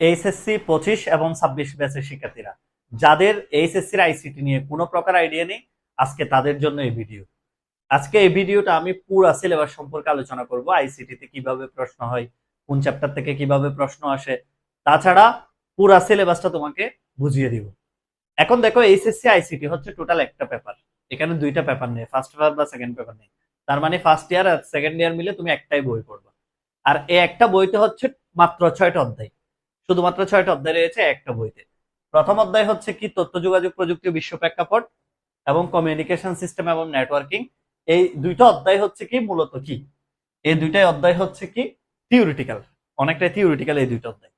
HSC পঁচিশ এবং ছাব্বিশ ব্যাচের শিক্ষার্থীরা। যাদের এইচএসসির আইসিটি নিয়ে কোনো প্রকার আইডিয়া নেই, আজকে তাদের জন্য এই ভিডিও। আজকে এই ভিডিওটা আমি পুরা সিলেবাস সম্পর্কে আলোচনা করব, আইসিটিতে কীভাবে প্রশ্ন হয়, কোন চ্যাপ্টার থেকে কীভাবে প্রশ্ন আসে। তাছাড়া পুরা সিলেবাসটা তোমাকে বুঝিয়ে দিব। এখন দেখো, এইচএসসি, আইসিটি হচ্ছে টোটাল একটা পেপার এখানে দুইটা পেপার নেই ফার্স্ট পেপার বা সেকেন্ড পেপার নেই। তার মানে ফার্স্ট ইয়ার আর সেকেন্ড ইয়ার মিলে তুমি একটাই বই পড়বা। আর এই একটা বইতে হচ্ছে মাত্র ছয়টা অধ্যায়। শুধুমাত্র ছয়টা অধ্যায় রয়েছে, একটা বইতে। প্রথম অধ্যায় হচ্ছে কি? তথ্য, যোগাযোগ, প্রযুক্তি, বিশ্ব প্রেক্ষাপট এবং কমিউনিকেশন সিস্টেম এবং নেটওয়ার্কিং এই দুইটা অধ্যায় হচ্ছে কি? মূলত কি? এই দুইটাই অধ্যায় হচ্ছে কি? থিওরিটিক্যাল অনেকটাই থিওরিটিক্যাল এই দুইটা অধ্যায়।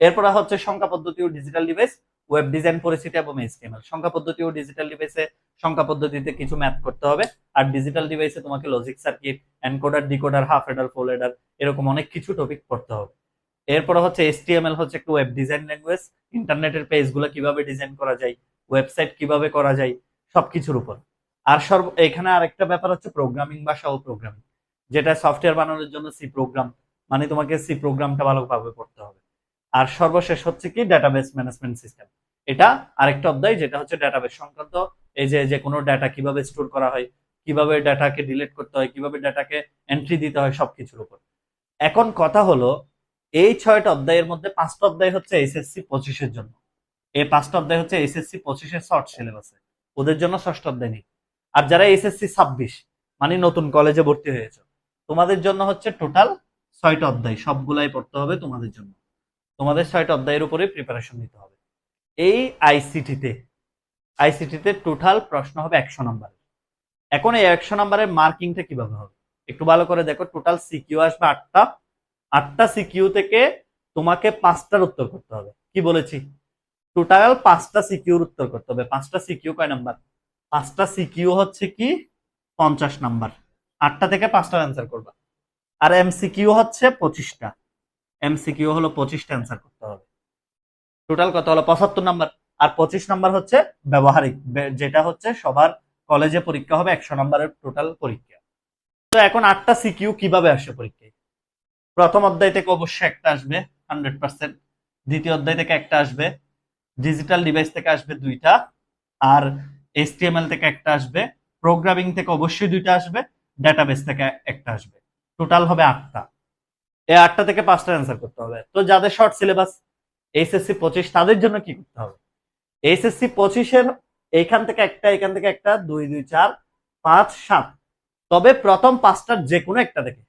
এরপর হচ্ছে সংখ্যা পদ্ধতি ও ডিজিটাল ডিভাইস ওয়েব ডিজাইন পরিস্থিতি এবং এইচটিএমএল সংখ্যা পদ্ধতি ও ডিজিটাল ডিভাইসে সংখ্যা পদ্ধতিতে কিছু ম্যাথ করতে হবে আর ডিজিটাল ডিভাইসে তোমাকে logic circuit encoder decoder half adder full adder এরকম অনেক কিছু টপিক পড়তে হবে। এরপর হচ্ছে এইচটিএমএল হচ্ছে একটু ওয়েব ডিজাইন ল্যাঙ্গুয়েজ ইন্টারনেটের পেজগুলো কীভাবে ডিজাইন করা যায় ওয়েবসাইট কীভাবে করা যায়, সবকিছুর উপর। আর সর্ব, এখানে আরেকটা ব্যাপার হচ্ছে প্রোগ্রামিং ভাষা ও প্রোগ্রামিং যেটা সফটওয়্যার বানানোর জন্য সি প্রোগ্রাম মানে তোমাকে সি প্রোগ্রামটা ভালোভাবে পড়তে হবে। আর সর্বশেষ হচ্ছে কি ডাটাবেস ম্যানেজমেন্ট সিস্টেম এটা আরেকটা অধ্যায় যেটা হচ্ছে ডাটাবেস সংক্রান্ত, এই যে যে কোনো ডাটা কীভাবে স্টোর করা হয়, কীভাবে ডাটাকে ডিলিট করতে হয়, কীভাবে ডাটাকে এন্ট্রি দিতে হয়, সবকিছুর উপর। এখন কথা হলো এই ছয়টা অধ্যায়ের মধ্যে পাঁচটা অধ্যায় হচ্ছে এসএসসি পঁচিশের জন্য। এই পাঁচটা অধ্যায় হচ্ছে এসএসসি পঁচিশের শর্ট সিলেবাসে ওদের জন্য ষষ্ঠ অধ্যায় নেই। আর যারা এসএসসি ছাব্বিশ মানে নতুন কলেজে ভর্তি হয়েছে, তোমাদের জন্য হচ্ছে টোটাল ছয়টা অধ্যায়। সবগুলাই পড়তে হবে তোমাদের জন্য। তোমাদের ছয়টা অধ্যায়ের উপরে প্রিপারেশন নিতে হবে। এই আইসিটিতে আইসিটিতে টোটাল প্রশ্ন হবে একশো নম্বরের। এখন এই একশো নম্বরের মার্কিংটা কীভাবে হবে? একটু ভালো করে দেখো টোটাল সিকিউ আসবে আটটা আটটা সিকিউ থেকে তোমাকে পাঁচটার উত্তর করতে হবে। কি বলেছি? টোটাল পাঁচটা সিকিউর উত্তর করতে হবে। পাঁচটা সিকিউ কয় নাম্বার? পাঁচটা সিকিউ হচ্ছে কি? পঞ্চাশ নাম্বার। আটটা থেকে পাঁচটা অ্যান্সার করবা। আর এমসিকিউ হচ্ছে পঁচিশটা। এমসিকিউ হলো পঁচিশটা অ্যান্সার করতে হবে। টোটাল কত হলো? পঁচাত্তর নাম্বার। আর পঁচিশ নাম্বার হচ্ছে ব্যবহারিক। যেটা হচ্ছে সবার কলেজে পরীক্ষা হবে একশো নাম্বারের টোটাল পরীক্ষা। তো এখন আটটা সিকিউ কীভাবে আসে পরীক্ষায়? প্রথম অধ্যায় থেকে অবশ্যই একটা আসবে হান্ড্রেড পার্সেন্ট দ্বিতীয় অধ্যায় থেকে একটা আসবে ডিজিটাল ডিভাইস থেকে আসবে দুইটা, আর এসটিএমএল থেকে একটা আসবে প্রোগ্রামিং থেকে অবশ্যই দুইটা আসবে ডাটাবেস থেকে একটা আসবে। টোটাল হবে আটটা। এই আটটা থেকে পাঁচটা অ্যান্সার করতে হবে। তো যাদের শর্ট সিলেবাস এইচএসসি পঁচিশ, তাদের জন্য কি করতে হবে? এইচএসসি পঁচিশের এইখান থেকে একটা, এখান থেকে একটা, দুই দুই, চার, পাঁচ, সাত। তবে প্রথম পাঁচটার যে কোনো একটা থেকে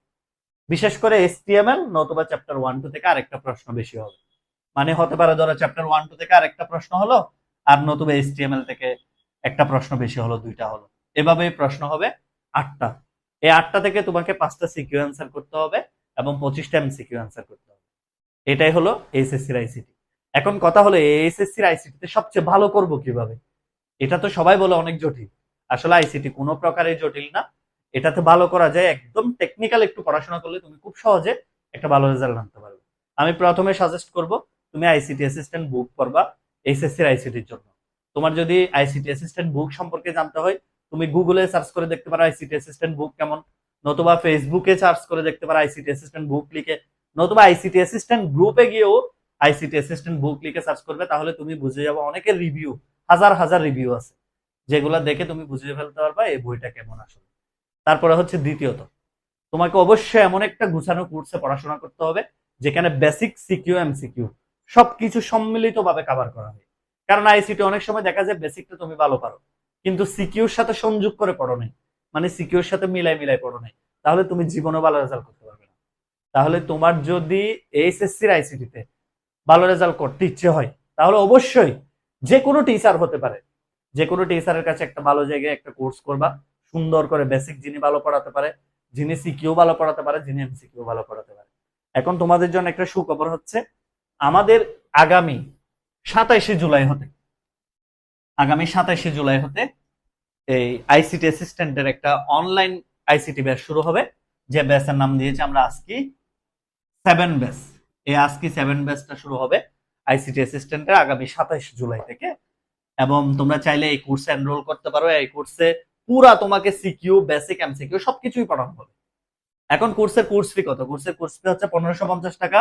বিশেষ করে এসটিএমএল নতুবা চ্যাপ্টার ওয়ান টু থেকে আরেকটা প্রশ্ন বেশি হবে। মানে হতে পারে ধরো চ্যাপ্টার ওয়ান টু থেকে আরেকটা প্রশ্ন হলো, আর নতুবা এসটিএমএল থেকে একটা প্রশ্ন বেশি হলো, দুইটা হলো। এভাবে প্রশ্ন হবে আটটা। এই আটটা থেকে তোমাকে পাঁচটা সিকিউ অ্যান্সার করতে হবে এবং পঁচিশটা এম এমসিকিউ অ্যান্সার করতে হবে। এটাই হলো এইচএসসির আইসিটি এখন কথা হলো এইচএসসির আইসিটিতে সবচেয়ে ভালো করব কীভাবে? এটা তো সবাই বলে অনেক জটিল। আসলে আইসিটি কোনো প্রকারের জটিল না। এটাতে ভালো করা যায়, একদম টেকনিক্যাল একটু পড়াশোনা করলে তুমি খুব সহজে একটা ভালো রেজাল্ট আনতে পারবে। আমি প্রথমে সাজেস্ট করব, তুমি আইসিটি অ্যাসিস্ট্যান্ট বুক করবা এইচএসসির আইসিটির জন্য। তোমার যদি আইসিটি অ্যাসিস্ট্যান্ট বুক সম্পর্কে জানতে হয়, তুমি গুগলে সার্চ করে দেখতে পারো আইসিটি অ্যাসিস্ট্যান্ট বুক কেমন। নতুবা ফেসবুকে সার্চ করে দেখতে পারো আইসিটি অ্যাসিস্ট্যান্ট বুক লিখে। নতুবা আইসিটি অ্যাসিস্ট্যান্ট গ্রুপে গিয়েও আইসিটি অ্যাসিস্ট্যান্ট বুক লিখে সার্চ করবে, তাহলে তুমি বুঝে যাবে অনেকের রিভিউ হাজার হাজার রিভিউ আছে। যেগুলো দেখে তুমি বুঝে ফেলতে পারবা এই বইটা কেমন আসলে। তারপরে হচ্ছে দ্বিতীয়ত, তোমাকে অবশ্যই এমন একটা গুছানো কোর্সে পড়াশোনা করতে হবে, যেখানে বেসিক সিকিউ এমসিকিউ সবকিছু সম্মিলিত ভাবে কাভার করা হয়। কারণ আইসিটি অনেক সময় দেখা যায় বেসিকটা তুমি ভালো পারো, কিন্তু সিকিউর সাথে সংযোগ করে পড়ো নাই মানে সিকিউর সাথে মিলাই মিলাই পড়ো নাই, তাহলে তুমি জীবনে ভালো রেজাল্ট করতে পারবে না। তাহলে তোমার যদি এইচএসসির আইসিটিতে ভালো রেজাল্ট করতে ইচ্ছে হয়, তাহলে অবশ্যই যে কোনো টিচার হতে পারে, যে কোনো টিচারের কাছে একটা ভালো জায়গায় একটা কোর্স করবা সুন্দর করে বেসিক যিনি ভালো পড়াতে পারে, যিনি সিকিউ ভালো পড়াতে পারে, যিনি এমসিকিউ ভালো পড়াতে পারে। এখন তোমাদের জন্য একটা সুখবর হচ্ছে, আমাদের আগামী সাতাইশে জুলাই হতে, আগামী সাতাইশে জুলাই হতে এই আইসিটি অ্যাসিস্ট্যান্টের একটা অনলাইন আইসিটি ব্যাচ শুরু হবে। যে ব্যাচের নাম দিয়েছে আমরা আজকি সেভেন ব্যাচ এই আজকি সেভেন ব্যাচটা শুরু হবে আইসিটি অ্যাসিস্ট্যান্টের আগামী সাতাইশ জুলাই থেকে। এবং তোমরা চাইলে এই কোর্সে এনরোল করতে পারো। এই কোর্সে পুরা তোমাকে সিকিউ বেসিক এমসিকিউ সবকিছুই পড়ানো হবে। এখন কোর্সের কোর্স ফি কত? কোর্সের কোর্স ফি হচ্ছে পনেরোশো পঞ্চাশ টাকা।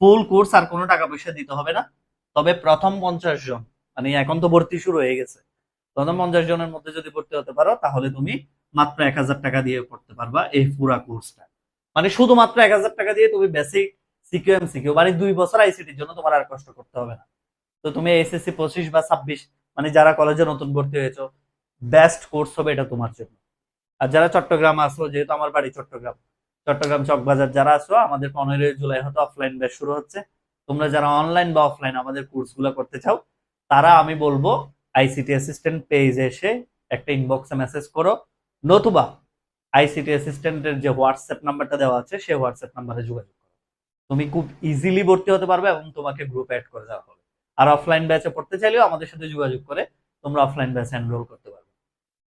ফুল কোর্স আর কোনো টাকা পয়সা দিতে হবে না। তবে প্রথম পঞ্চাশ জন মানে এখন তো ভর্তি শুরু হয়ে গেছে। প্রথম পঞ্চাশ জনের মধ্যে যদি ভর্তি হতে পারো, তাহলে তুমি মাত্র এক হাজার টাকা দিয়ে পড়তে পারবা এই পুরা কোর্সটা মানে শুধুমাত্র এক হাজার টাকা দিয়ে তুমি বেসিক সিকিউ এম সিকিউ মানে দুই বছর আইসিটির জন্য তোমার আর কষ্ট করতে হবে না। তো তুমি এসএসসি পঁচিশ বা ছাব্বিশ মানে যারা কলেজে নতুন ভর্তি হয়েছো বেস্ট কোর্স হবে এটা তোমার জন্য। আর যারা চট্টগ্রাম আসো, যেহেতু আমার বাড়ি চট্টগ্রাম চট্টগ্রাম চকবাজার যারা আসো, আমাদের পনেরোই জুলাই হয়তো অফলাইন ব্যাচ শুরু হচ্ছে। তোমরা যারা অনলাইন বা অফলাইন আমাদের কোর্সগুলো করতে চাও, তারা আমি বলব আইসিটি অ্যাসিস্ট্যান্ট পেজে এসে একটা ইনবক্সে মেসেজ করো। নতুবা আইসিটি অ্যাসিস্ট্যান্টের যে হোয়াটসঅ্যাপ নাম্বারটা দেওয়া আছে সেই হোয়াটসঅ্যাপ নাম্বারে যোগাযোগ করো। তুমি খুব ইজিলি ভর্তি হতে পারবে এবং তোমাকে গ্রুপ অ্যাড করে দেওয়া হবে। আর অফলাইন ব্যাচে পড়তে চাইলেও আমাদের সাথে যোগাযোগ করে তোমরা অফলাইন ব্যাচে এনরোল করতে পারবে।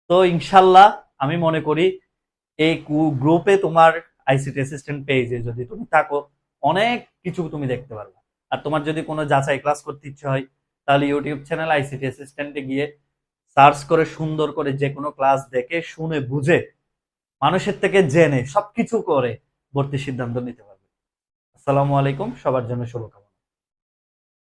তো ইনশাল্লাহ আমি মনে করি এই গ্রুপে তোমার আইসিটি অ্যাসিস্ট্যান্ট পেজে যদি তুমি থাকো, অনেক কিছু তুমি দেখতে পারবে। আর তোমার যদি কোনো যাচাই ক্লাস করতে ইচ্ছে হয়, তাহলে ইউটিউব চ্যানেল আইসিটি অ্যাসিস্ট্যান্টে গিয়ে সার্চ করে সুন্দর করে যে কোনো ক্লাস দেখে, শুনে, বুঝে, মানুষের থেকে জেনে সবকিছু করে ভর্তির সিদ্ধান্ত নিতে পারবে। আসসালামু আলাইকুম, সবার জন্য শুভকামনা।